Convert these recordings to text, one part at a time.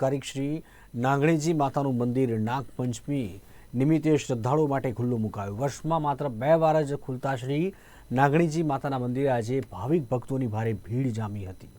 કારિક શ્રી નાગણીજી માતાનું મંદિર નાગપંચમી નિમિત્તે શ્રદ્ધાળુઓ માટે ખુલ્લું મુકાયું. વર્ષમાં માત્ર બે વાર જ ખુલતા શ્રી નાગણીજી માતાના મંદિરે આજે ભાવિક ભક્તોની ભારે ભીડ જામી હતી.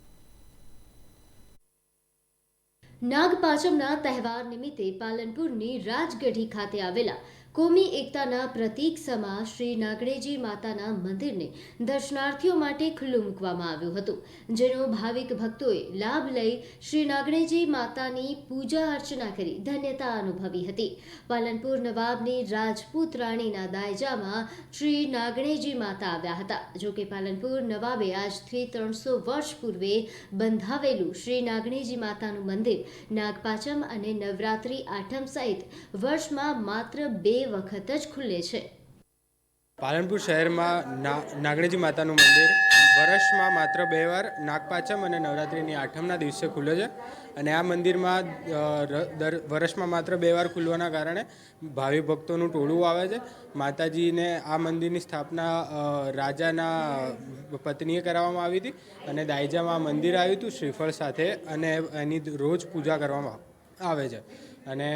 નાગપાંચમના તહેવાર નિમિત્તે પાલનપુરની રાજગઢી ખાતે આવેલા કોમી એકતાના પ્રતીક સમા શ્રી નાગણેજી માતાના મંદિરને દર્શનાર્થીઓ માટે ખુલ્લું મૂકવામાં આવ્યું હતું, જેનો ભાવિક ભક્તોએ લાભ લઈ શ્રી નાગણેજી માતાની પૂજા અર્ચના કરી ધન્યતા અનુભવી હતી. પાલનપુર નવાબની રાજપૂત રાણીના દાયજામાં શ્રી નાગણેજી માતા આવ્યા હતા. જોકે પાલનપુર નવાબે આજથી ત્રણસો વર્ષ પૂર્વે બંધાવેલું શ્રી નાગણેજી માતાનું મંદિર નાગપાચમ અને નવરાત્રિ આઠમ સહિત વર્ષમાં માત્ર બે વખત જ ખુલે છે. પાલનપુર શહેરમાં નાગણેજી માતાનું મંદિર વર્ષમાં માત્ર બે વાર નાગપાચમ અને નવરાત્રિની આઠમના દિવસે ખુલે છે અને આ મંદિરમાં દર વર્ષમાં માત્ર બે વાર ખુલવાના કારણે ભાવિ ભક્તોનું ટોળું આવે છે. માતાજીને આ મંદિરની સ્થાપના રાજાના પત્નીએ કરાવવામાં આવી હતી અને દાયજામાં મંદિર આવ્યું હતું શ્રીફળ સાથે અને એની રોજ પૂજા કરવામાં આવે છે. અને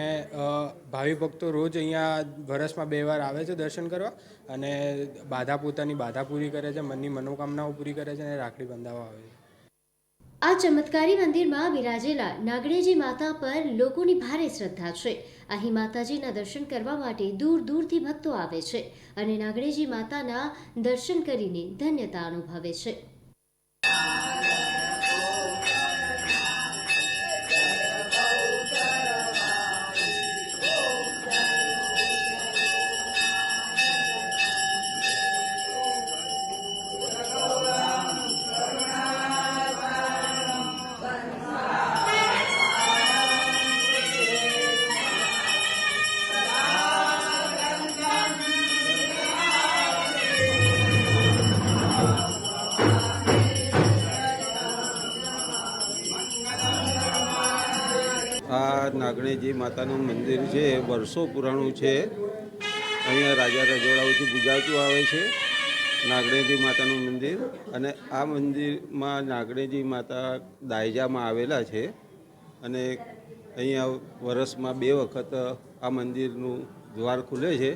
ભાવિ ભક્તો રોજ અહીંયા વરસમાં બે વાર આવે છે દર્શન કરવા અને બાધા પોતાની બાધા પૂરી કરે છે, મનની મનોકામનાઓ પૂરી કરે છે અને રાખડી બંધાવવા આવે છે. આ ચમત્કારી મંદિરમાં બિરાજેલા નાગણેજી માતા પર લોકોની ભારે શ્રદ્ધા છે. અહીં માતાજીના દર્શન કરવા માટે દૂર દૂરથી ભક્તો આવે છે અને નાગણેજી માતાના દર્શન કરીને ધન્યતા અનુભવે છે. આ નાગણેજી માતાનું મંદિર છે, એ વર્ષો પુરાણું છે. અહીંયા રાજા રજોડાઓથી પૂજાતું આવે છે, નાગણેજી માતાનું મંદિર. અને આ મંદિરમાં નાગણેજી માતા દાયજામાં આવેલા છે. અને અહીંયા વર્ષમાં બે વખત આ મંદિરનું દ્વાર ખુલે છે.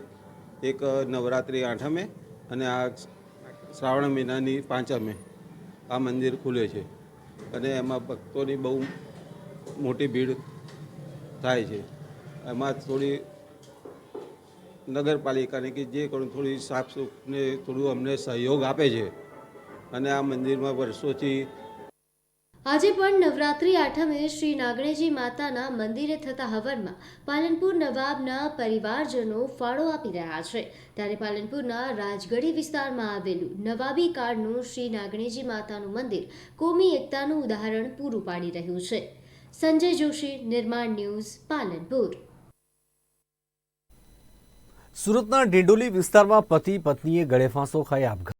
એક નવરાત્રિ આઠમે અને આ શ્રાવણ મહિનાની પાંચમે આ મંદિર ખુલે છે. અને એમાં ભક્તોની બહુ મોટી ભીડ થાય છે. એમાં થોડી નગરપાલિકાને કે જે કોણ થોડી સાફ સુફને થોડું અમને સહયોગ આપે છે. અને આ મંદિરમાં વર્ષોથી આજે પણ નવરાત્રિ આઠમે શ્રી નાગણેજી માતાના મંદિરે થતા હવનમાં પાલનપુર નવાબના પરિવારજનો ફાળો આપી રહ્યા છે. ત્યારે પાલનપુરના રાજગઢી વિસ્તારમાં આવેલું નવાબી કાળનું શ્રી નાગણેજી માતાનું મંદિર કોમી એકતાનું ઉદાહરણ પૂરું પાડી રહ્યું છે. સંજય જોશી નિર્માણ ન્યૂઝ પાલનપુર. સુરતના ડિંડોલી વિસ્તારમાં પતિ પત્નીએ ગળેફાંસો ખાઈ આપઘાત